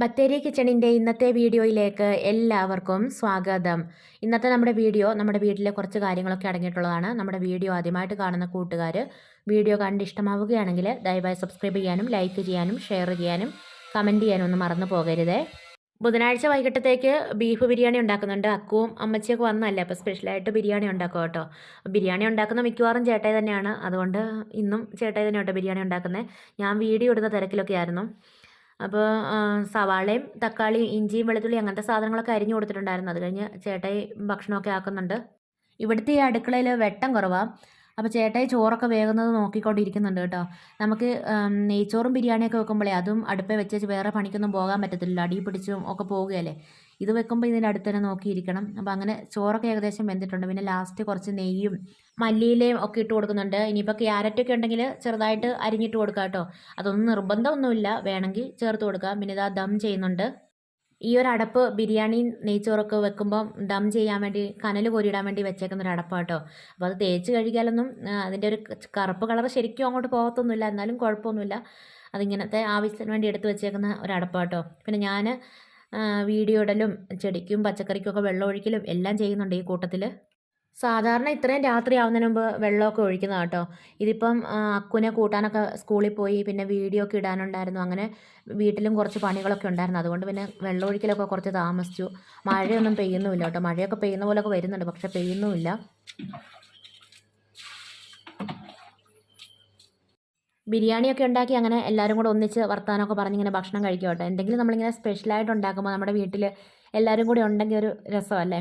ബത്തേരി കിച്ചണിന്റെ ഇന്നത്തെ വീഡിയോയിലേക്ക് എല്ലാവർക്കും സ്വാഗതം. ഇന്നത്തെ നമ്മുടെ വീഡിയോ നമ്മുടെ വീട്ടിലെ കുറച്ച് കാര്യങ്ങളൊക്കെ അടങ്ങിയിട്ടുള്ളതാണ്. നമ്മുടെ വീഡിയോ ആദ്യമായിട്ട് കാണുന്ന കൂട്ടുകാർ വീഡിയോ കണ്ട് ഇഷ്ടമാവുകയാണെങ്കിൽ ദയവായി സബ്സ്ക്രൈബ് ചെയ്യാനും ലൈക്ക് ചെയ്യാനും ഷെയർ ചെയ്യാനും കമന്റ് ചെയ്യാനും ഒന്നും മറന്നു പോകരുതേ. ബുധനാഴ്ച വൈകിട്ടത്തേക്ക് ബീഫ് ബിരിയാണി ഉണ്ടാക്കുന്നുണ്ട്. അക്കുവും അമ്മച്ചിയൊക്കെ വന്നല്ലേ അപ്പോൾ സ്പെഷ്യലായിട്ട് ബിരിയാണി ഉണ്ടാക്കും കേട്ടോ. ബിരിയാണി ഉണ്ടാക്കുന്ന മിക്കവാറും ചേട്ടായി തന്നെയാണ്. അതുകൊണ്ട് ഇന്നും ചേട്ടായി തന്നെ കേട്ടോ ബിരിയാണി ഉണ്ടാക്കുന്നത് ഞാൻ വീഡിയോ ഇടുന്ന തിരക്കിലൊക്കെ ആയിരുന്നു അപ്പോൾ സവാളയും തക്കാളിയും ഇഞ്ചിയും വെളുത്തുള്ളി അങ്ങനത്തെ സാധനങ്ങളൊക്കെ അരിഞ്ഞു കൊടുത്തിട്ടുണ്ടായിരുന്നു. അത് കഴിഞ്ഞ് ചേട്ടായി ഭക്ഷണമൊക്കെ ആക്കുന്നുണ്ട്. ഇവിടുത്തെ ഈ അടുക്കളയിൽ വെട്ടം കുറവാണ് അപ്പോൾ ചേട്ടായി ചോറൊക്കെ വേകുന്നത് നോക്കിക്കൊണ്ടിരിക്കുന്നുണ്ട് കേട്ടോ. നമുക്ക് നെയ്ച്ചോറും ബിരിയാണിയൊക്കെ വെക്കുമ്പോഴേ അതും അടുപ്പേ വെച്ച് വേറെ പണിക്കൊന്നും പോകാൻ പറ്റത്തില്ല അടി പിടിച്ചും ഒക്കെ പോവുകയല്ലേ ഇത് വെക്കുമ്പോൾ ഇതിന്റെ അടുത്ത് തന്നെ നോക്കിയിരിക്കണം. അപ്പോൾ അങ്ങനെ ചോറൊക്കെ ഏകദേശം വെന്തിട്ടുണ്ട്. പിന്നെ ലാസ്റ്റ് കുറച്ച് നെയ്യും മല്ലിയിലയും ഒക്കെ ഇട്ട് കൊടുക്കുന്നുണ്ട്. ഇനിയിപ്പോൾ ക്യാരറ്റൊക്കെ ഉണ്ടെങ്കിൽ ചെറുതായിട്ട് അരിഞ്ഞിട്ട് കൊടുക്കാം കേട്ടോ. അതൊന്നും നിർബന്ധമൊന്നുമില്ല. വേണമെങ്കിൽ ചേർത്ത് കൊടുക്കാം. പിന്നെ ഇതാ ദം ചെയ്യുന്നുണ്ട്. ഈ ഒരു അടപ്പ് ബിരിയാണി നെയ്ച്ചോറൊക്കെ വെക്കുമ്പോൾ ദം ചെയ്യാൻ വേണ്ടി കനൽ കോരിയിടാൻ വേണ്ടി വെച്ചേക്കുന്ന ഒരു അടപ്പാണ് കേട്ടോ അപ്പോൾ അത് തേച്ച് കഴുകിയാലൊന്നും അതിന്റെ ഒരു കറുപ്പ് കളർ ശരിക്കും അങ്ങോട്ട് പോകത്തൊന്നുമില്ല. എന്നാലും കുഴപ്പമൊന്നുമില്ല. അതിങ്ങനത്തെ ആവശ്യത്തിന് വേണ്ടി എടുത്ത് വെച്ചേക്കുന്ന ഒരു അടപ്പാണ് കേട്ടോ പിന്നെ ഞാൻ വീഡിയോ ഇടലും ചെടിക്കും പച്ചക്കറിക്കൊക്കെ വെള്ളം ഒഴിക്കലും എല്ലാം ചെയ്യുന്നുണ്ട് ഈ കൂട്ടത്തിൽ സാധാരണ ഇത്രയും രാത്രി ആവുന്നതിന് മുമ്പ് വെള്ളമൊക്കെ ഒഴിക്കുന്നതാണ് കേട്ടോ. ഇതിപ്പം അക്കുനെ കൂട്ടാനൊക്കെ സ്കൂളിൽ പോയി പിന്നെ വീഡിയോ ഒക്കെ ഇടാനുണ്ടായിരുന്നു. അങ്ങനെ വീട്ടിലും കുറച്ച് പണികളൊക്കെ ഉണ്ടായിരുന്നു. അതുകൊണ്ട് പിന്നെ വെള്ളം ഒഴിക്കലൊക്കെ കുറച്ച് താമസിച്ചു. മഴയൊന്നും പെയ്യുന്നുമില്ല കേട്ടോ. മഴയൊക്കെ പെയ്യുന്ന പോലെയൊക്കെ വരുന്നുണ്ട്. പക്ഷെ പെയ്യുന്നുമില്ല. ബിരിയാണിയൊക്കെ ഉണ്ടാക്കി അങ്ങനെ എല്ലാവരും കൂടെ ഒന്നിച്ച് വർത്താനമൊക്കെ പറഞ്ഞിങ്ങനെ ഭക്ഷണം കഴിക്കും കേട്ടോ എന്തെങ്കിലും നമ്മളിങ്ങനെ സ്പെഷ്യലായിട്ട് ഉണ്ടാക്കുമ്പോൾ നമ്മുടെ വീട്ടിൽ എല്ലാവരും കൂടി ഉണ്ടെങ്കിൽ ഒരു രസമല്ലേ?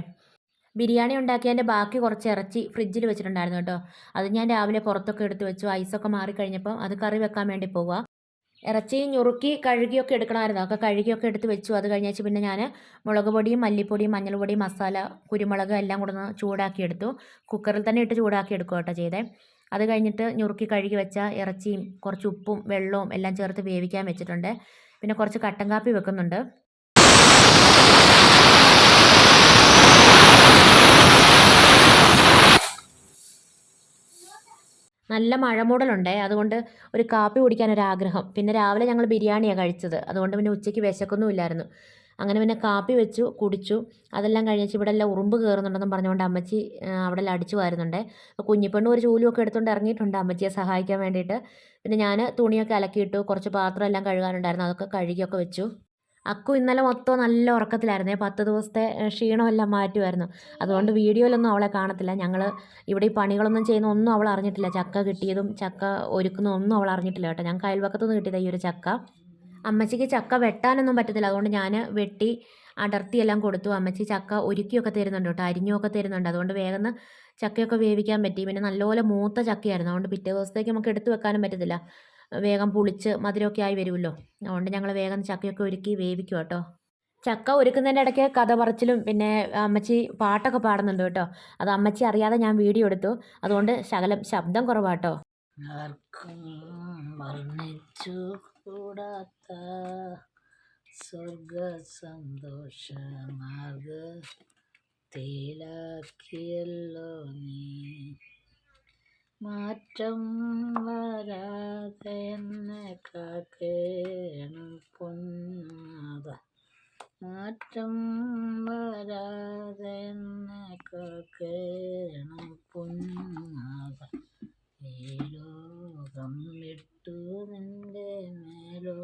ബിരിയാണി ഉണ്ടാക്കിയതിന്റെ ബാക്കി കുറച്ച് ഇറച്ചി ഫ്രിഡ്ജിൽ വെച്ചിട്ടുണ്ടായിരുന്നു കേട്ടോ. അത് ഞാൻ രാവിലെ പുറത്തൊക്കെ എടുത്ത് വെച്ചു. ഐസൊക്കെ മാറിക്കഴിഞ്ഞപ്പം അത് കറി വെക്കാൻ വേണ്ടി പോവുക. ഇറച്ചി ഞുറുക്കി കഴുകിയൊക്കെ എടുക്കണമായിരുന്നു. അതൊക്കെ കഴുകിയൊക്കെ എടുത്ത് വെച്ചു. അത് കഴിഞ്ഞാൽ പിന്നെ ഞാൻ മുളക് പൊടിയും മല്ലിപ്പൊടിയും മഞ്ഞൾപ്പൊടിയും മസാല കുരുമുളക് എല്ലാം കൂടെ ചൂടാക്കി എടുത്തു. കുക്കറിൽ തന്നെ ഇട്ട് ചൂടാക്കി എടുക്കുക കേട്ടോ ചെയ്തേ. അത് കഴിഞ്ഞിട്ട് ഞുറുക്കി കഴുകി വെച്ച ഇറച്ചിയും കുറച്ച് ഉപ്പും വെള്ളവും എല്ലാം ചേർത്ത് വേവിക്കാൻ വെച്ചിട്ടുണ്ട്. പിന്നെ കുറച്ച് കട്ടൻ കാപ്പി വെക്കുന്നുണ്ട്. നല്ല മഴമൂടലുണ്ടേ. അതുകൊണ്ട് ഒരു കാപ്പി ആഗ്രഹം പിന്നെ രാവിലെ ഞങ്ങൾ ബിരിയാണിയാണ് കഴിച്ചത്. അതുകൊണ്ട് പിന്നെ ഉച്ചയ്ക്ക് വിശക്കൊന്നുമില്ലായിരുന്നു അങ്ങനെ പിന്നെ കാപ്പി വെച്ചു കുടിച്ചു. അതെല്ലാം കഴിഞ്ഞ് ഇവിടെ എല്ലാം ഉറുമ്പ് കയറുന്നുണ്ടെന്നും പറഞ്ഞുകൊണ്ട് അമ്മച്ചി അവിടെ എല്ലാം അടിച്ചു വാരുന്നുണ്ട്. അപ്പോൾ കുഞ്ഞിപ്പെണ്ണും ഒരു ചൂലുമൊക്കെ എടുത്തുകൊണ്ട് ഇറങ്ങിയിട്ടുണ്ട് അമ്മച്ചിയെ സഹായിക്കാൻ വേണ്ടിയിട്ട്. പിന്നെ ഞാൻ തുണിയൊക്കെ അലക്കിയിട്ടു കുറച്ച് പാത്രം എല്ലാം കഴുകാനുണ്ടായിരുന്നു. അതൊക്കെ കഴുകിയൊക്കെ വെച്ചു. അക്കു ഇന്നലെ മൊത്തം നല്ല ഉറക്കത്തിലായിരുന്നേ. പത്ത് ദിവസത്തെ ക്ഷീണമെല്ലാം മാറ്റുമായിരുന്നു. അതുകൊണ്ട് വീഡിയോയിലൊന്നും അവളെ കാണത്തില്ല. ഞങ്ങൾ ഇവിടെ ഈ പണികളൊന്നും ചെയ്യുന്ന ഒന്നും അവൾ അറിഞ്ഞിട്ടില്ല. ചക്ക കിട്ടിയതും ചക്ക ഒരുക്കുന്നതും ഒന്നും അവൾ അറിഞ്ഞിട്ടില്ല കേട്ടോ. ഞങ്ങൾക്ക് അയൽവക്കത്തുനിന്ന് കിട്ടിയത് ഈ ഒരു ചക്ക. അമ്മച്ചിക്ക് ചക്ക വെട്ടാനൊന്നും പറ്റത്തില്ല. അതുകൊണ്ട് ഞാൻ വെട്ടി അടർത്തിയെല്ലാം കൊടുത്തു. അമ്മച്ചി ചക്ക ഒരുക്കിയൊക്കെ തരുന്നുണ്ട് കേട്ടോ. അരിഞ്ഞൊക്കെ തരുന്നുണ്ട്. അതുകൊണ്ട് വേഗം ചക്കയൊക്കെ വേവിക്കാൻ പറ്റി. പിന്നെ നല്ലപോലെ മൂത്ത ചക്കയായിരുന്നു. അതുകൊണ്ട് പിറ്റേ ദിവസത്തേക്ക് നമുക്ക് എടുത്തു വെക്കാനും പറ്റത്തില്ല. വേഗം പുളിച്ച് മധുരമൊക്കെ ആയി വരുമല്ലോ. അതുകൊണ്ട് ഞങ്ങൾ വേഗം ചക്കയൊക്കെ ഒരുക്കി വേവിക്കും കേട്ടോ. ചക്ക ഒരുക്കുന്നതിന്റെ ഇടയ്ക്ക് കഥ പറച്ചിലും പിന്നെ അമ്മച്ചി പാട്ടൊക്കെ പാടുന്നുണ്ട് കേട്ടോ. അത് അമ്മച്ചി അറിയാതെ ഞാൻ വീഡിയോ എടുത്തു. അതുകൊണ്ട് ശകലം ശബ്ദം കുറവാട്ടോ വർണിച്ചു കൂടാത്ത സ്വർഗ മാർഗത്തിലാക്കിയല്ലോ നീ. മാറ്റം വരാതെ എന്നെ കാക്കേണം പൊന്നാത മാറ്റം വരാതെ എന്നെ കാക്കേണം പൊന്നാത ഈ ലോകം വിട്ടു നിന്റെ മേലോ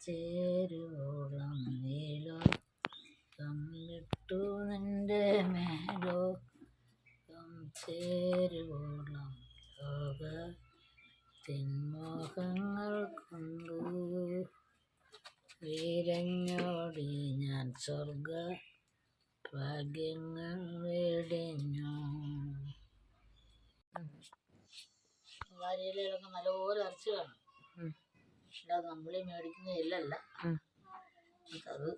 ചേരുവോളം ഈ ലോകം വിട്ടു നിന്റെ മേലോ. ചേരുവോളം ലോക തിന്മോഹങ്ങൾ കൊണ്ടു. വീരഞ്ഞോടി ഞാൻ സ്വർഗ ഭാഗ്യങ്ങൾ വേടിഞ്ഞു വാരിയിലൊക്കെ നല്ലപോലെ അരച്ച് കാണും. അല്ലാതെ നമ്മളീ മേടിക്കുന്ന ഇല്ലല്ല അത്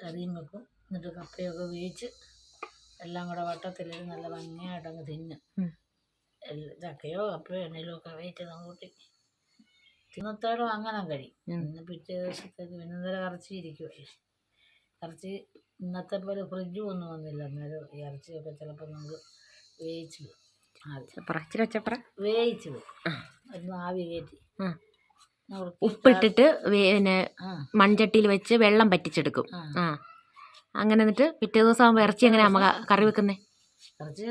കറിയും വെക്കും. എന്നിട്ട് കപ്പയൊക്കെ വേവിച്ച് എല്ലാം കൂടെ വട്ടത്തിൽ നല്ല ഭംഗിയായിട്ട് അങ്ങ് തിന്നും ചക്കയോ കപ്പയോ എണ്ണയിലോ ഒക്കെ വെയിറ്റ് കൂട്ടി തിന്നത്തോളം അങ്ങനെ കഴിയും. പിന്നെ പിറ്റേ ദിവസത്തേക്ക് പിന്നെ ഇന്നലെ ഇറച്ചി ഇരിക്കുമല്ലേ ഇറച്ചി ഇന്നത്തെ പോലെ ഫ്രിഡ്ജും ഒന്നും വന്നില്ല. അന്നേരം ഈ ഇറച്ചിയൊക്കെ ചിലപ്പോൾ നമുക്ക് വേവിച്ച് പോകും വേവിച്ച് പോകും ഒന്ന് ആവി കയറ്റി. ഉപ്പിട്ടിട്ട് പിന്നെ മൺചട്ടിയിൽ വെച്ച് വെള്ളം പറ്റിച്ചെടുക്കും ആ. അങ്ങനെ എന്നിട്ട് പിറ്റേ ദിവസം ആകുമ്പോൾ ഇറച്ചി എങ്ങനെ അമ്മ കറി വെക്കുന്നേ? ഇറച്ചി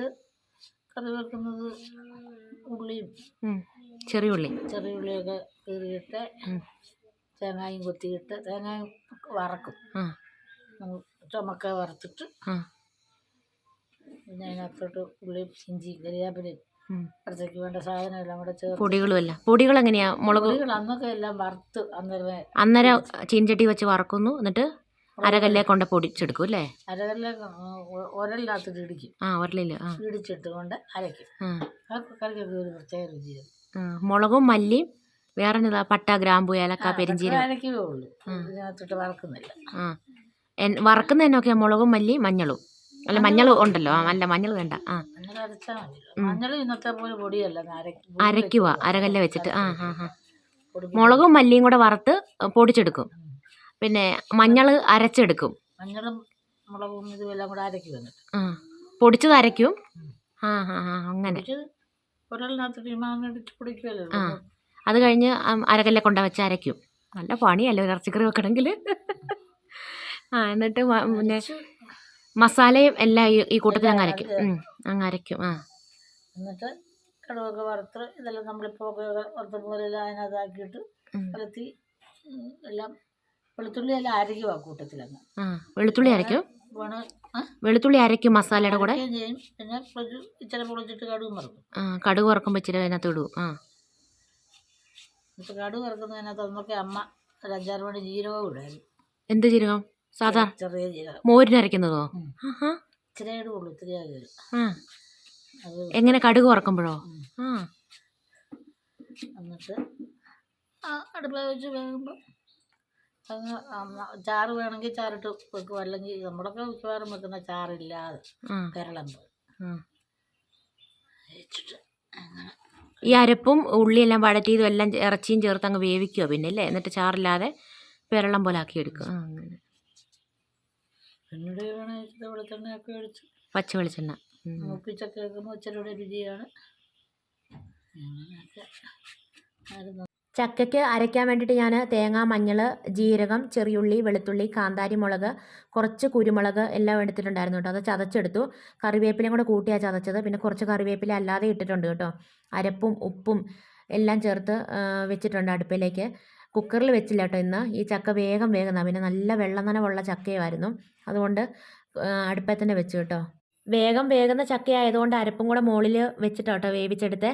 കറി വെക്കുന്നത് ഉള്ളിയും ചെറിയ ഉള്ളി. ചെറിയ ഉള്ളിയൊക്കെ കീറിയിട്ട്. തേങ്ങയും കൊത്തിയിട്ട് തേങ്ങയും വറക്കും. ചുമക്ക വറുത്തിട്ട് പിന്നെ അതിനകത്തോട്ട് ഉള്ളിയും ഇഞ്ചി കരിയാപ്പിലയും. ഇറച്ചിക്ക് വേണ്ട സാധനം എല്ലാം കൂടെ ചേർത്ത് പൊടികളും എല്ലാം. പൊടികൾ എങ്ങനെയാ മുളക് പൊടികൾ അന്നൊക്കെ എല്ലാം വറുത്ത് അന്നേരം അന്നേരം ചീൻചട്ടി വെച്ച് വറക്കുന്നു. എന്നിട്ട് അരകല്ലേ കൊണ്ട് പൊടിച്ചെടുക്കും അല്ലേ? അരകല്ലെ ഉരലിനകത്തിട്ട് ഇടിക്കും. ആ ഉരലില്ല ആ. ഇടിച്ചിട്ട് കൊണ്ട് അരയ്ക്കും. ആ. ആ കറിക്കൊക്കെ ഒരു പ്രത്യേക രുചിയാണ്. മുളകും മല്ലിയും വേറെ പട്ട ഗ്രാമ്പു ഏലക്ക പെരിഞ്ചീരകം. അരയ്ക്കേ ഉള്ളൂ. ഇതിനകത്തിട്ട് വറക്കുന്നില്ല. ആ. വറക്കുന്നതിനൊക്കെ മുളകും മല്ലി മഞ്ഞളും. അല്ല മഞ്ഞൾ ഉണ്ടല്ലോ. അല്ല മഞ്ഞൾ വേണ്ട. ആ. മഞ്ഞൾ ഇന്നത്തെ പോലെ പൊടിയല്ല അരയ്ക്കും അരയ്ക്കുക അരകല്ല വെച്ചിട്ട്. ആ ആ ആ. മുളകും മല്ലിയും കൂടെ വറുത്ത് പൊടിച്ചെടുക്കും. പിന്നെ മഞ്ഞൾ അരച്ചെടുക്കും. മഞ്ഞളും മുളകും ഇതും എല്ലാം കൂടെ അരക്കി എന്നിട്ട് ആ പൊടിച്ചത് അരയ്ക്കും? ആ ആ ആ അങ്ങനെ. ഇത് മാങ്ങ ഇടിച്ച് പൊടിക്കുമല്ലോ ആ അത് കഴിഞ്ഞ് അരകല്ലെ കൊണ്ട വെച്ച് അരയ്ക്കും. നല്ല പണിയല്ലേ ഒരു ഇറച്ചിക്കറി വെക്കണമെങ്കിൽ ആ എന്നിട്ട് മ- പിന്നെ മസാലയും എല്ലാം ഈ ഈ കൂട്ടത്തിൽ അങ്ങ് അരയ്ക്കും. ഉം, അങ്ങ് അരയ്ക്കും ആ. എന്നിട്ട് കടുവൊക്കെ വറുത്ത് ഇതെല്ലാം നമ്മളിപ്പോൾ വറുത്ത പോലെ എല്ലാം അതിനകത്താക്കിയിട്ട് ഉം. കലത്തി ഉം, എല്ലാം വെളുത്തുള്ളി എല്ലാം അരയ്ക്കും ആ കൂട്ടത്തിലങ്ങ്. ആ വെളുത്തുള്ളി അരയ്ക്കും? വേണം വെളുത്തുള്ളി അരയ്ക്കും മസാലയുടെ കൂടെ? പിന്നെ ഇച്ചിരി പൊളിച്ചിട്ട് വറുക്കും. ആ കടുക് വറക്കുമ്പോൾ ഇച്ചിരി അതിനകത്ത് ഇടും ആ. കടുവ് വറുക്കുന്നതിനകത്ത് അന്നൊക്കെ അമ്മ ഒരു അഞ്ചാറ് മണി ജീരകവും ഇടായിരുന്നു എന്ത് ജീരകം? സാധാ? ചെറിയ ജീരകം. മോരിന് അരയ്ക്കുന്നതോ? ഉം. ആഹാ. ഇച്ചിരി ഇടുള്ളൂ ഇത്തിരി ആ. എങ്ങനെ കടുക് വറക്കുമ്പോഴോ. ആ. എന്നിട്ട് അടുപ്പ് വെച്ച് വേകുമ്പോൾ ചാറ് വേണമെങ്കിൽ ചാറിട്ട് വെക്കും. അല്ലെങ്കിൽ നമ്മളൊക്കെ മിക്കവാറും വെക്കുന്ന ചാറില്ലാതെ ആ കേരളം വെച്ചിട്ട് അങ്ങനെ. ഈ അരപ്പും ഉള്ളിയെല്ലാം വഴറ്റിയതും എല്ലാം ഇറച്ചിയും ചേർത്ത് അങ്ങ് വേവിക്കുക പിന്നെ അല്ലേ? എന്നിട്ട് ചാറില്ലാതെ പെരളം പോലെ ആക്കി എടുക്കുക പച്ചവെളിച്ചെണ്ണ അങ്ങനെ. പച്ച വെളിച്ചെണ്ണ. ഉം. മൂപ്പിച്ചൊക്കെ വെക്കുമ്പോൾ ഇച്ചിരി കൂടെ രുചിയാണ്. അങ്ങനെയൊക്കെ ചക്കയ്ക്ക് അരയ്ക്കാൻ വേണ്ടിയിട്ട് ഞാൻ തേങ്ങ മഞ്ഞൾ ജീരകം ചെറിയുള്ളി വെളുത്തുള്ളി കാന്താരി മുളക് കുറച്ച് കുരുമുളക് എല്ലാം എടുത്തിട്ടുണ്ടായിരുന്നു കേട്ടോ. അത് ചതച്ചെടുത്തു. കറിവേപ്പിലയും കൂടെ കൂട്ടിയാണ് ചതച്ചത്. പിന്നെ കുറച്ച് കറിവേപ്പില അല്ലാതെ ഇട്ടിട്ടുണ്ട് കേട്ടോ. അരപ്പും ഉപ്പും എല്ലാം ചേർത്ത് വെച്ചിട്ടുണ്ട് അടുപ്പിലേക്ക്. കുക്കറിൽ വെച്ചില്ല കേട്ടോ ഇന്ന്. ഈ ചക്ക വേഗം വേഗം പിന്നെ നല്ല വെള്ളം നനവുള്ള ചക്കയുമായിരുന്നു അതുകൊണ്ട് അടുപ്പത്തന്നെ വെച്ചു കേട്ടോ. വേഗം വേഗം ചക്ക ആയതുകൊണ്ട് അരപ്പും കൂടെ മുകളിൽ വെച്ചിട്ടോ വേവിച്ചെടുത്ത്.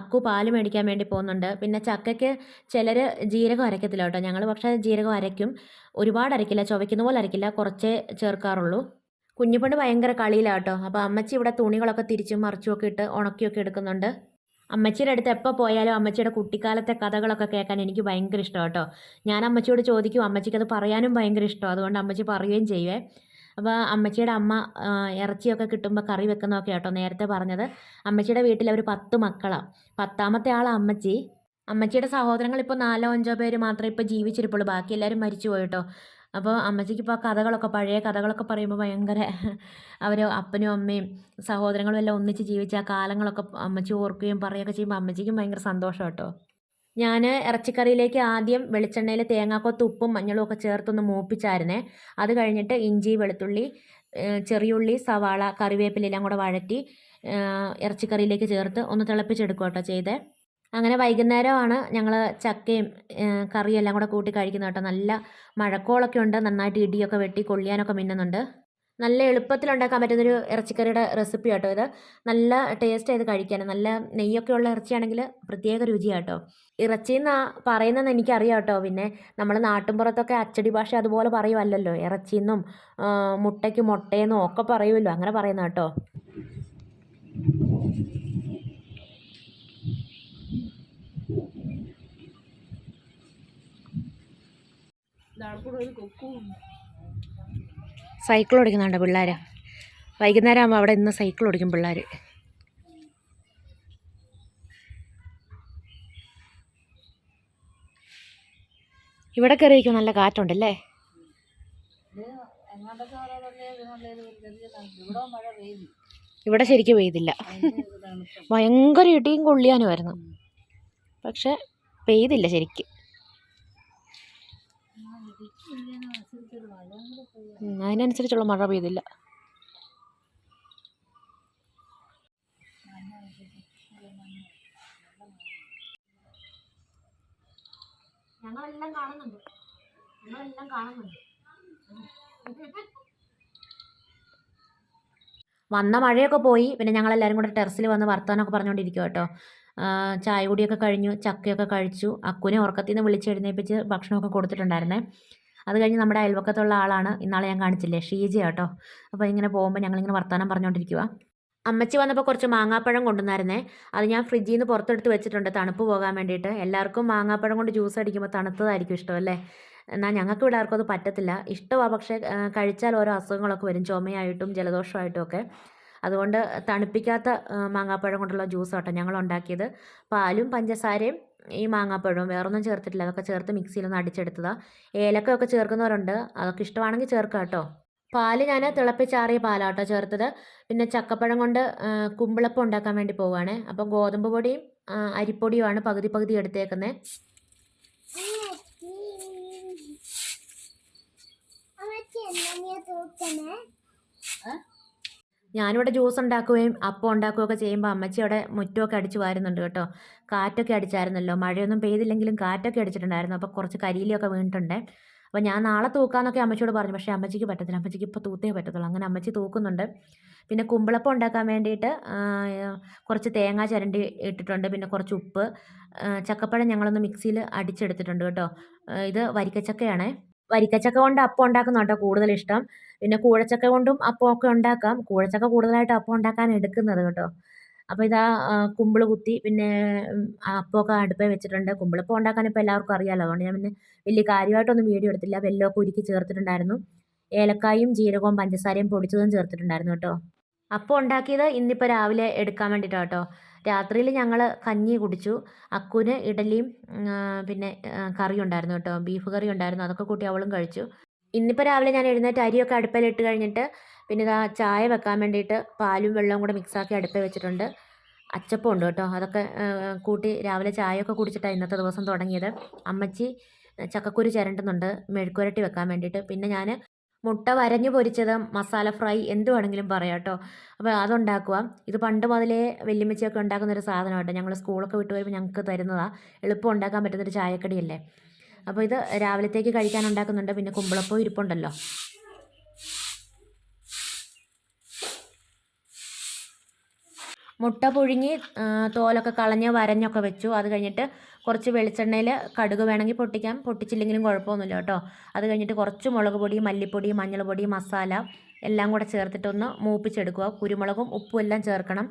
അക്കു പാൽ മേടിക്കാൻ വേണ്ടി പോകുന്നുണ്ട്. പിന്നെ ചക്കയ്ക്ക് ചിലർ ജീരകം അരയ്ക്കത്തില്ല കേട്ടോ ഞങ്ങൾ പക്ഷേ ജീരകം അരയ്ക്കും. ഒരുപാട് അരയ്ക്കില്ല. ചുവയ്ക്കുന്ന പോലെ അരയ്ക്കില്ല. കുറച്ചേ ചേർക്കാറുള്ളൂ. കുഞ്ഞുപണ്ട് ഭയങ്കര കളിയിലാണ് കേട്ടോ അപ്പോൾ അമ്മച്ചി ഇവിടെ തുണികളൊക്കെ തിരിച്ചും മറിച്ചും ഒക്കെ ഇട്ട് ഉണക്കിയൊക്കെ എടുക്കുന്നുണ്ട്. അമ്മച്ചിയുടെ അടുത്ത് എപ്പോൾ പോയാലും അമ്മച്ചിയുടെ കുട്ടിക്കാലത്തെ കഥകളൊക്കെ കേൾക്കാൻ എനിക്ക് ഭയങ്കര ഇഷ്ടമാണ് കേട്ടോ ഞാൻ അമ്മച്ചിയോട് ചോദിക്കും അമ്മച്ചിക്ക് അത് പറയാനും ഭയങ്കര ഇഷ്ടമാണ് അതുകൊണ്ട് അമ്മച്ചി പറയുകയും ചെയ്യുവേ. അപ്പോൾ അമ്മച്ചിയുടെ അമ്മ ഇറച്ചിയൊക്കെ കിട്ടുമ്പോൾ കറി വെക്കുന്നതൊക്കെ കേട്ടോ നേരത്തെ പറഞ്ഞത്. അമ്മച്ചിയുടെ വീട്ടിൽ അവർ പത്ത് മക്കളാണ് പത്താമത്തെ ആൾ അമ്മച്ചി. അമ്മച്ചിയുടെ സഹോദരങ്ങൾ ഇപ്പോൾ നാലോ അഞ്ചോ പേര് മാത്രമേ ഇപ്പോൾ ജീവിച്ചിരിപ്പുള്ളൂ. ബാക്കി എല്ലാവരും മരിച്ചു പോയിട്ടോ. അപ്പോൾ അമ്മച്ചിക്ക് ഇപ്പോൾ കഥകളൊക്കെ പഴയ കഥകളൊക്കെ പറയുമ്പോൾ ഭയങ്കര അവർ അപ്പനും അമ്മയും സഹോദരങ്ങളും എല്ലാം ഒന്നിച്ച് ജീവിച്ച ആ കാലങ്ങളൊക്കെ അമ്മച്ചി ഓർക്കുകയും പറയുകയൊക്കെ ചെയ്യുമ്പോൾ അമ്മച്ചിക്കും ഭയങ്കര സന്തോഷം കേട്ടോ ഞാൻ ഇറച്ചിക്കറിയിലേക്ക് ആദ്യം വെളിച്ചെണ്ണയിൽ തേങ്ങാക്കൊത്ത് ഉപ്പും മഞ്ഞളും ഒക്കെ ചേർത്തൊന്ന് മൂപ്പിച്ചായിരുന്നേ. അത് കഴിഞ്ഞിട്ട് ഇഞ്ചി വെളുത്തുള്ളി ചെറിയുള്ളി സവാള കറിവേപ്പില എല്ലാം കൂടെ വഴറ്റി ഇറച്ചിക്കറിയിലേക്ക് ചേർത്ത് ഒന്ന് തിളപ്പിച്ചെടുക്കുക കേട്ടോ ചെയ്തേ. അങ്ങനെ വൈകുന്നേരമാണ് ഞങ്ങൾ ചക്കയും കറിയും എല്ലാം കൂടെ കൂട്ടി കഴിക്കുന്നത് കേട്ടോ. നല്ല മഴക്കോളൊക്കെ ഉണ്ട്. നന്നായിട്ട് ഇടിയൊക്കെ വെട്ടി കൊള്ളിയാനൊക്കെ മിന്നുന്നുണ്ട്. നല്ല എളുപ്പത്തിൽ ഉണ്ടാക്കാൻ പറ്റുന്നൊരു ഇറച്ചിക്കറിയുടെ റെസിപ്പി കേട്ടോ ഇത്. നല്ല ടേസ്റ്റ് ചെയ്ത് കഴിക്കാൻ നല്ല നെയ്യൊക്കെ ഉള്ള ഇറച്ചിയാണെങ്കിൽ പ്രത്യേക രുചിയാണ് കേട്ടോ ഇറച്ചി എന്നാ പറയുന്നതെന്ന് എനിക്കറിയാം കേട്ടോ പിന്നെ നമ്മൾ നാട്ടിൻപുറത്തൊക്കെ അച്ചടി ഭാഷ അതുപോലെ പറയുമല്ലോ ഇറച്ചിന്നും മുട്ടയ്ക്ക് മുട്ടയെന്നും ഒക്കെ പറയുമല്ലോ അങ്ങനെ പറയുന്ന കേട്ടോ സൈക്കിൾ ഓടിക്കുന്നുണ്ട് പിള്ളേർ വൈകുന്നേരം ആകുമ്പോൾ അവിടെ ഇന്ന് സൈക്കിൾ ഓടിക്കും പിള്ളേർ ഇവിടെ കയറിയിരിക്കും നല്ല കാറ്റുണ്ടല്ലേ. ഇവിടെ ശരിക്കും പെയ്തില്ല. ഭയങ്കര ഇടിയും കൊള്ളിയാനുമായിരുന്നു പക്ഷെ പെയ്തില്ല ശരിക്കും ഇതിനനുസരിച്ചൊരു മഴ കൂടെ പെയ്യും ഉം, അതിനനുസരിച്ചുള്ള മഴ പെയ്തില്ല. ഞങ്ങളെല്ലാം കാണുന്നുണ്ട്. ഞങ്ങളെല്ലാം കാണുന്നുണ്ട്. വന്ന മഴയൊക്കെ പോയി പിന്നെ ഞങ്ങളെല്ലാവരും കൂടെ ടെറസിൽ വന്ന് വർത്തമാനമൊക്കെ പറഞ്ഞുകൊണ്ടിരിക്കുക കേട്ടോ ചായ കുടിയൊക്കെ കഴിഞ്ഞു ചക്കയൊക്കെ കഴിച്ചു. അക്കുനെ ഉറക്കത്തിൽ നിന്ന് വിളിച്ചെഴുന്നേൽപ്പിച്ച് ഭക്ഷണമൊക്കെ കൊടുത്തിട്ടുണ്ടായിരുന്നേ. അത് കഴിഞ്ഞ് നമ്മുടെ അയൽവക്കത്തുള്ള ആളാണ്. ഇന്നാളെ ഞാൻ കാണിച്ചില്ലേ? ഷീജ കേട്ടോ അപ്പോൾ ഇങ്ങനെ പോകുമ്പോൾ ഞങ്ങളിങ്ങനെ വർത്തമാനം പറഞ്ഞുകൊണ്ടിരിക്കുക അമ്മച്ചി വന്നപ്പോൾ കുറച്ച് മാങ്ങാപ്പഴം കൊണ്ടുവന്നായിരുന്നേ. അത് ഞാൻ ഫ്രിഡ്ജിൽ നിന്ന് പുറത്തെടുത്ത് വെച്ചിട്ടുണ്ട്. തണുപ്പ് പോകാൻ വേണ്ടിയിട്ട്. എല്ലാവർക്കും മാങ്ങാപ്പഴം കൊണ്ട് ജ്യൂസ് അടിക്കുമ്പോൾ തണുത്തതായിരിക്കും ഇഷ്ടമല്ലേ എന്നാൽ ഞങ്ങൾക്ക് ഇവിടെ ആർക്കും അത് പറ്റത്തില്ല. ഇഷ്ടമാണ് പക്ഷേ കഴിച്ചാൽ ഓരോ അസുഖങ്ങളൊക്കെ വരും. ചുമയായിട്ടും ജലദോഷമായിട്ടും ഒക്കെ. അതുകൊണ്ട് തണുപ്പിക്കാത്ത മാങ്ങാപ്പഴം കൊണ്ടുള്ള ജ്യൂസ് കേട്ടോ ഞങ്ങൾ ഉണ്ടാക്കിയത് പാലും പഞ്ചസാരയും ഈ മാങ്ങാപ്പഴവും വേറൊന്നും ചേർത്തിട്ടില്ല. അതൊക്കെ ചേർത്ത് മിക്സിയിലൊന്ന് അടിച്ചെടുത്തതാണ് ഏലക്കയൊക്കെ ചേർക്കുന്നവരുണ്ട്. അതൊക്കെ ഇഷ്ടമാണെങ്കിൽ ചേർക്കാം കേട്ടോ. പാൽ ഞാൻ തിളപ്പിച്ചാറിയ പാലാട്ടോ ചേർത്തത്. പിന്നെ ചക്കപ്പഴം കൊണ്ട് കുമ്പിളപ്പം ഉണ്ടാക്കാൻ വേണ്ടി പോവുകയാണ്. അപ്പം ഗോതമ്പ് പൊടിയും അരിപ്പൊടിയുമാണ് പകുതി പകുതി എടുത്തേക്കുന്നത് ഞാനിവിടെ ജ്യൂസ് ഉണ്ടാക്കുകയും അപ്പം ഉണ്ടാക്കുകയൊക്കെ ചെയ്യുമ്പോൾ അമ്മച്ചി അവിടെ മുറ്റമൊക്കെ അടിച്ച് വാരുന്നുണ്ട് കേട്ടോ. കാറ്റൊക്കെ അടിച്ചായിരുന്നല്ലോ. മഴയൊന്നും പെയ്തില്ലെങ്കിലും കാറ്റൊക്കെ അടിച്ചിട്ടുണ്ടായിരുന്നു. അപ്പോൾ കുറച്ച് കരിയിലൊക്കെ വീണിട്ടുണ്ട്. അപ്പോൾ ഞാൻ നാളെ തൂക്കാന്നൊക്കെ അമ്മച്ചിയോട് പറഞ്ഞു. പക്ഷേ അമ്മച്ചിക്ക് പറ്റത്തില്ല. അമ്മച്ചിക്ക് ഇപ്പോൾ തൂത്തേ പറ്റത്തുള്ളൂ. അങ്ങനെ അമ്മച്ചി തൂക്കുന്നുണ്ട്. പിന്നെ കുമ്പിളപ്പം ഉണ്ടാക്കാൻ വേണ്ടിയിട്ട് കുറച്ച് തേങ്ങ ചിരണ്ടി ഇട്ടിട്ടുണ്ട്. പിന്നെ കുറച്ച് ഉപ്പ് ചക്കപ്പഴം ഞങ്ങളൊന്ന് മിക്സിയിൽ അടിച്ചെടുത്തിട്ടുണ്ട് കേട്ടോ. ഇത് വരിക്കച്ചക്കയാണേ. വരിക്കച്ചക്ക കൊണ്ട് അപ്പം ഉണ്ടാക്കുന്ന കേട്ടോ കൂടുതൽ ഇഷ്ടം. പിന്നെ കൂഴച്ചക്ക കൊണ്ടും അപ്പം ഒക്കെ ഉണ്ടാക്കാം. കൂഴച്ചക്ക കൂടുതലായിട്ട് അപ്പം ഉണ്ടാക്കാൻ എടുക്കുന്നത് കേട്ടോ. അപ്പോൾ ഇതാ കുമ്പിൾ കുത്തി പിന്നെ അപ്പമൊക്കെ അടുപ്പേ വെച്ചിട്ടുണ്ട്. കുമ്പിളപ്പം ഉണ്ടാക്കാൻ ഇപ്പോൾ എല്ലാവർക്കും അറിയാമല്ലോ അതുകൊണ്ട് ഞാൻ പിന്നെ വലിയ കാര്യമായിട്ടൊന്നും വീഡിയോ എടുത്തില്ല. വെല്ലമൊക്കെ ഉരുക്കി ചേർത്തിട്ടുണ്ടായിരുന്നു. ഏലക്കായും ജീരകവും പഞ്ചസാരയും പൊടിച്ചതും ചേർത്തിട്ടുണ്ടായിരുന്നു കേട്ടോ. അപ്പം ഉണ്ടാക്കിയത് ഇന്നിപ്പോൾ രാവിലെ എടുക്കാൻ വേണ്ടിയിട്ടാണ് രാത്രിയിൽ ഞങ്ങൾ കഞ്ഞി കുടിച്ചു. അക്കുന് ഇഡലിയും പിന്നെ കറി ഉണ്ടായിരുന്നു കേട്ടോ. ബീഫ് കറി ഉണ്ടായിരുന്നു അതൊക്കെ കൂട്ടി അവളും കഴിച്ചു. ഇന്നിപ്പോൾ രാവിലെ ഞാൻ എഴുന്നേറ്റ് അരിയൊക്കെ അടുപ്പിലിട്ട് കഴിഞ്ഞിട്ട് പിന്നെ ഇതാ ചായ വെക്കാൻ വേണ്ടിയിട്ട് പാലും വെള്ളവും കൂടെ മിക്സാക്കി അടുപ്പിൽ വെച്ചിട്ടുണ്ട്. അച്ചപ്പം ഉണ്ട് കേട്ടോ. അതൊക്കെ കൂട്ടി രാവിലെ ചായയൊക്കെ കുടിച്ചിട്ടാണ് ഇന്നത്തെ ദിവസം തുടങ്ങിയത്. അമ്മച്ചി ചക്കക്കുരു ചിരണ്ടുന്നുണ്ട്. മെഴുക്കുരട്ടി വെക്കാൻ വേണ്ടിയിട്ട്. പിന്നെ ഞാൻ മുട്ട വരഞ്ഞു പൊരിച്ചത് മസാല ഫ്രൈ എന്ത് വേണമെങ്കിലും പറയാം കേട്ടോ. അപ്പോൾ അതുണ്ടാക്കുക. ഇത് പണ്ട് മുതലേ വല്യമ്മച്ചിയൊക്കെ ഉണ്ടാക്കുന്ന ഒരു സാധനം കേട്ടോ. ഞങ്ങൾ സ്കൂളൊക്കെ വിട്ടു വരുമ്പോൾ ഞങ്ങൾക്ക് തരുന്നതാണ് എളുപ്പം ഉണ്ടാക്കാൻ പറ്റുന്നൊരു ചായക്കടിയല്ലേ. അപ്പോൾ ഇത് രാവിലത്തേക്ക് കഴിക്കാൻ ഉണ്ടാക്കുന്നുണ്ട്. പിന്നെ കുമ്പളപ്പവും ഇരിപ്പുണ്ടല്ലോ. മുട്ട പുഴുങ്ങി തോലൊക്കെ കളഞ്ഞ് വരഞ്ഞൊക്കെ വെച്ചു. അത് കഴിഞ്ഞിട്ട് കുറച്ച് വെളിച്ചെണ്ണയിൽ കടുക് വേണമെങ്കിൽ പൊട്ടിക്കാം. പൊട്ടിച്ചില്ലെങ്കിലും കുഴപ്പമൊന്നുമില്ല കേട്ടോ. അത് കഴിഞ്ഞിട്ട് കുറച്ച് മുളക് പൊടി മല്ലിപ്പൊടി മഞ്ഞൾപ്പൊടി മസാല എല്ലാം കൂടെ ചേർത്തിട്ടൊന്ന് മൂപ്പിച്ചെടുക്കുക. കുരുമുളകും ഉപ്പും എല്ലാം ചേർക്കണം.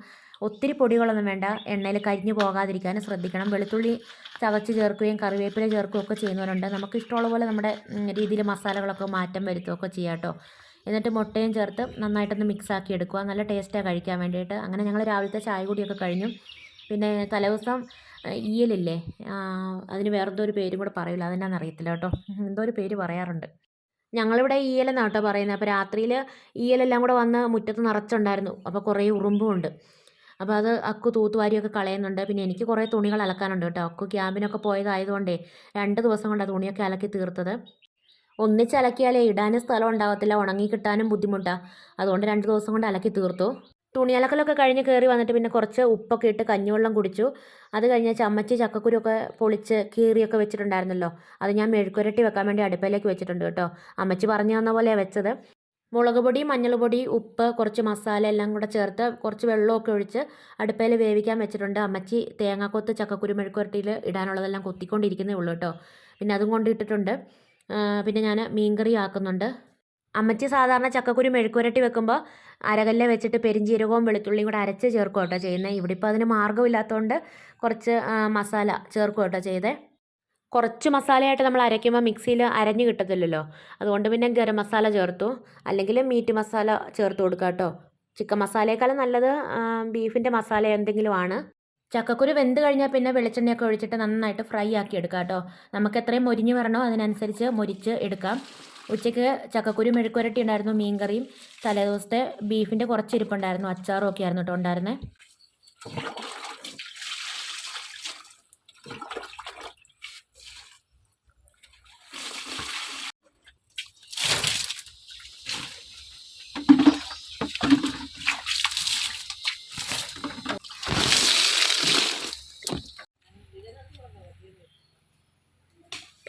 ഒത്തിരി പൊടികളൊന്നും വേണ്ട. എണ്ണയിൽ കരിഞ്ഞു പോകാതിരിക്കാൻ ശ്രദ്ധിക്കണം. വെളുത്തുള്ളി ചതച്ച് ചേർക്കുകയും കറിവേപ്പില ചേർക്കുകയും ഒക്കെ ചെയ്യുന്നവരുണ്ട്. നമുക്ക് ഇഷ്ടമുള്ള പോലെ നമ്മുടെ രീതിയിൽ മസാലകളൊക്കെ മാറ്റം വരുത്തുകയൊക്കെ ചെയ്യാം കേട്ടോ. എന്നിട്ട് മുട്ടയും ചേർത്ത് നന്നായിട്ടൊന്ന് മിക്സ് ആക്കി എടുക്കുക. നല്ല ടേസ്റ്റാണ് കഴിക്കാൻ വേണ്ടിയിട്ട്. അങ്ങനെ ഞങ്ങൾ രാവിലത്തെ ചായ കൂടിയൊക്കെ കഴിഞ്ഞു. പിന്നെ തലേദിവസം ഈയലില്ലേ? അതിന് വേറെന്തോ ഒരു പേരും കൂടെ പറയില്ല. അതെന്നാന്ന് അറിയത്തില്ല കേട്ടോ. എന്തോ ഒരു പേര് പറയാറുണ്ട്. ഞങ്ങളിവിടെ ഈയലെന്നാണ് കേട്ടോ പറയുന്നത് അപ്പോൾ രാത്രിയിൽ ഈയലെല്ലാം കൂടെ വന്ന് മുറ്റത്ത് നിറച്ചുണ്ടായിരുന്നു. അപ്പോൾ കുറേ ഉറുമ്പും ഉണ്ട് അപ്പോൾ അത് അക്കു തൂത്തുവാരിയൊക്കെ കളയുന്നുണ്ട്. പിന്നെ എനിക്ക് കുറേ തുണികൾ അലക്കാനുണ്ട് കേട്ടോ. അക്കു ക്യാമ്പിനൊക്കെ പോയതായതുകൊണ്ടേ രണ്ട് ദിവസം കൊണ്ടാണ് തുണിയൊക്കെ അലക്കി തീർത്തത്. ഒന്നിച്ച് അലക്കിയാലേ ഇടാനും സ്ഥലം ഉണ്ടാകത്തില്ല ഉണങ്ങി കിട്ടാനും ബുദ്ധിമുട്ടാണ് അതുകൊണ്ട് രണ്ട് ദിവസം കൊണ്ട് അലക്കി തീർത്തു. തുണി അലക്കലൊക്കെ കഴിഞ്ഞ് കയറി വന്നിട്ട് പിന്നെ കുറച്ച് ഉപ്പൊക്കെ ഇട്ട് കഞ്ഞിവെള്ളം കുടിച്ചു. അത് കഴിഞ്ഞ് ചമ്മച്ചി ചക്കക്കുരുവൊക്കെ പൊളിച്ച് കീറിയൊക്കെ വെച്ചിട്ടുണ്ടായിരുന്നല്ലോ. അത് ഞാൻ മെഴുക്കുരട്ടി വെക്കാൻ വേണ്ടി അടുപ്പയിലേക്ക് വെച്ചിട്ടുണ്ട് കേട്ടോ. അമ്മച്ചി പറഞ്ഞു തന്ന പോലെയാണ് വെച്ചത്. മുളക് പൊടി മഞ്ഞൾ പൊടി ഉപ്പ് കുറച്ച് മസാല എല്ലാം കൂടെ ചേർത്ത് കുറച്ച് വെള്ളമൊക്കെ ഒഴിച്ച് അടുപ്പയിൽ വേവിക്കാൻ വെച്ചിട്ടുണ്ട്. അമ്മച്ചി തേങ്ങാക്കൊത്ത് ചക്കക്കുരു മെഴുക്കുരട്ടിയിൽ ഇടാനുള്ളതെല്ലാം കൊത്തിക്കൊണ്ടിരിക്കുന്നേ ഉള്ളൂ കേട്ടോ. പിന്നെ അതും കൊണ്ട് ഇട്ടിട്ടുണ്ട്. ആ, പിന്നെ ഞാൻ മീൻകറി ആക്കുന്നുണ്ട്. അമ്മച്ചി സാധാരണ ചക്കക്കുരു മെഴുക്കുരട്ടി വെക്കുമ്പോൾ അരകല്ല് വെച്ചിട്ട് പെരിഞ്ജീരകവും വെളുത്തുള്ളിയും കൂടെ അരച്ച് ചേർക്കും കേട്ടോ ചെയ്യുന്നത് ഇവിടെ ഇപ്പോൾ അതിന് മാർഗമില്ലാത്തതുകൊണ്ട് കുറച്ച് മസാല ചേർക്കും കേട്ടോ ചെയ്തേ. കുറച്ച് മസാലയായിട്ട് നമ്മൾ അരയ്ക്കുമ്പോൾ മിക്സിയിൽ അരഞ്ഞു കിട്ടത്തില്ലല്ലോ. അതുകൊണ്ട് പിന്നെ ഗരം മസാല ചേർത്തു. അല്ലെങ്കിൽ മീറ്റ് മസാല ചേർത്ത് കൊടുക്കുക കേട്ടോ. ചിക്കൻ മസാലയേക്കാളും നല്ലത് ബീഫിന്റെ മസാല എന്തെങ്കിലും ആണ് ചക്കക്കുരു വെന്ത് കഴിഞ്ഞാൽ പിന്നെ വെളിച്ചെണ്ണയൊക്കെ ഒഴിച്ചിട്ട് നന്നായിട്ട് ഫ്രൈ ആക്കി എടുക്കാം കേട്ടോ. നമുക്ക് എത്രയും മൊരിഞ്ഞ് വരണോ അതിനനുസരിച്ച് മൊരിച്ച് എടുക്കാം. ഉച്ചയ്ക്ക് ചക്കക്കുരു മെഴുക്കുരട്ടി ഉണ്ടായിരുന്നു മീൻകറിയും തലേദിവസത്തെ ബീഫിന്റെ കുറച്ച് ഇരിപ്പുണ്ടായിരുന്നു അച്ചാറും ഒക്കെ ആയിരുന്നു കേട്ടോ ഉണ്ടായിരുന്നത്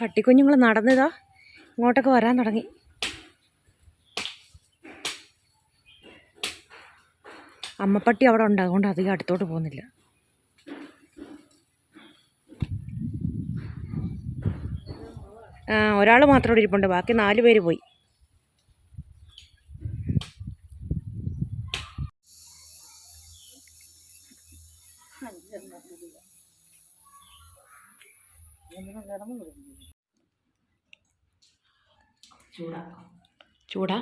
പട്ടിക്കുഞ്ഞുങ്ങൾ നടന്നതാ. ഇങ്ങോട്ടൊക്കെ വരാൻ തുടങ്ങി. അമ്മപ്പട്ടി അവിടെ ഉണ്ട്. അധികം അടുത്തോട്ട് പോകുന്നില്ല. ഒരാൾ മാത്രം ഇവിടെ ഇരിപ്പുണ്ട്. ബാക്കി നാല് പേര് പോയി. ചൂടാ ചൂടാ?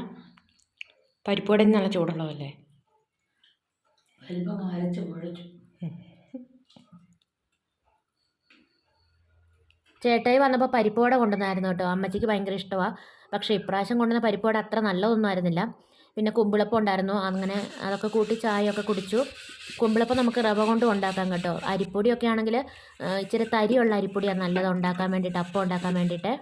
പരിപ്പോടെ നല്ല ചൂടുള്ളതല്ലേ? അല്പം അരച്ച് കുഴച്ചു ചേട്ടായി വന്നപ്പോൾ പരിപ്പോടെ കൊണ്ടുവന്നായിരുന്നു കേട്ടോ. അമ്മച്ചിക്ക് ഭയങ്കര ഇഷ്ടമാണ് പക്ഷേ ഇപ്രാവശ്യം കൊണ്ടുവന്ന പരിപ്പോടെ അത്ര നല്ലതൊന്നും ആയിരുന്നില്ല. പിന്നെ കുമ്പിളപ്പം ഉണ്ടായിരുന്നു. അങ്ങനെ അതൊക്കെ കൂട്ടി ചായയൊക്കെ കുടിച്ചു. കുമ്പിളപ്പം നമുക്ക് റവ കൊണ്ട് ഉണ്ടാക്കാം കേട്ടോ. അരിപ്പൊടിയൊക്കെ ആണെങ്കിൽ ഇച്ചിരി തരിയുള്ള അരിപ്പൊടിയാണ് നല്ലത് ഉണ്ടാക്കാൻ വേണ്ടിയിട്ട് അപ്പം ഉണ്ടാക്കാൻ വേണ്ടിയിട്ട്.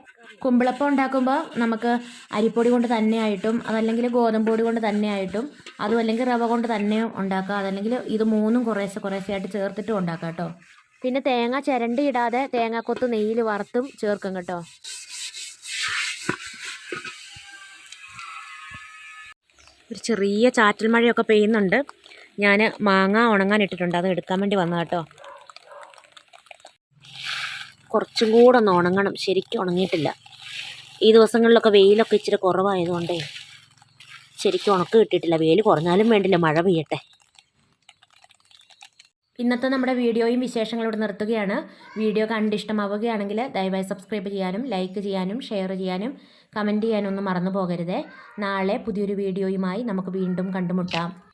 കുമ്പിളപ്പം ഉണ്ടാക്കുമ്പോൾ നമുക്ക് അരിപ്പൊടി കൊണ്ട് തന്നെയായിട്ടും അതല്ലെങ്കിൽ ഗോതമ്പൊടി കൊണ്ട് തന്നെയായിട്ടും അതും അല്ലെങ്കിൽ റവ കൊണ്ട് തന്നെ ഉണ്ടാക്കാം. അതല്ലെങ്കിൽ ഇത് മൂന്നും കുറേശ്ശെ കുറേശ്ശെ ആയിട്ട് ചേർത്തിട്ടും ഉണ്ടാക്കാം കേട്ടോ. പിന്നെ തേങ്ങ ചിരണ്ടി ഇടാതെ തേങ്ങാക്കൊത്ത് നെയ്യിൽ വറുത്തും ചേർക്കും കേട്ടോ. ഒരു ചെറിയ ചാറ്റൽ മഴയൊക്കെ പെയ്യുന്നുണ്ട്. ഞാൻ മാങ്ങ ഉണങ്ങാൻ ഇട്ടിട്ടുണ്ട്. അത് എടുക്കാൻ വേണ്ടി വന്ന കേട്ടോ. കുറച്ചും കൂടെ ഒന്ന് ഉണങ്ങണം. ശരിക്കും ഉണങ്ങിയിട്ടില്ല. ഈ ദിവസങ്ങളിലൊക്കെ വെയിലൊക്കെ ഇച്ചിരി കുറവായതുകൊണ്ടേ ശരിക്കും ഉണക്ക് കിട്ടിയിട്ടില്ല. വെയിൽ കുറഞ്ഞാലും വേണ്ടില്ല. മഴ പെയ്യട്ടെ. ഇന്നത്തെ നമ്മുടെ വീഡിയോയും വിശേഷങ്ങളോട് നിർത്തുകയാണ്. വീഡിയോ കണ്ട് ഇഷ്ടമാവുകയാണെങ്കിൽ ദയവായി സബ്സ്ക്രൈബ് ചെയ്യാനും ലൈക്ക് ചെയ്യാനും ഷെയർ ചെയ്യാനും കമന്റ് ചെയ്യാനൊന്നും മറന്നു പോകരുതേ. നാളെ പുതിയൊരു വീഡിയോയുമായി നമുക്ക് വീണ്ടും കണ്ടുമുട്ടാം.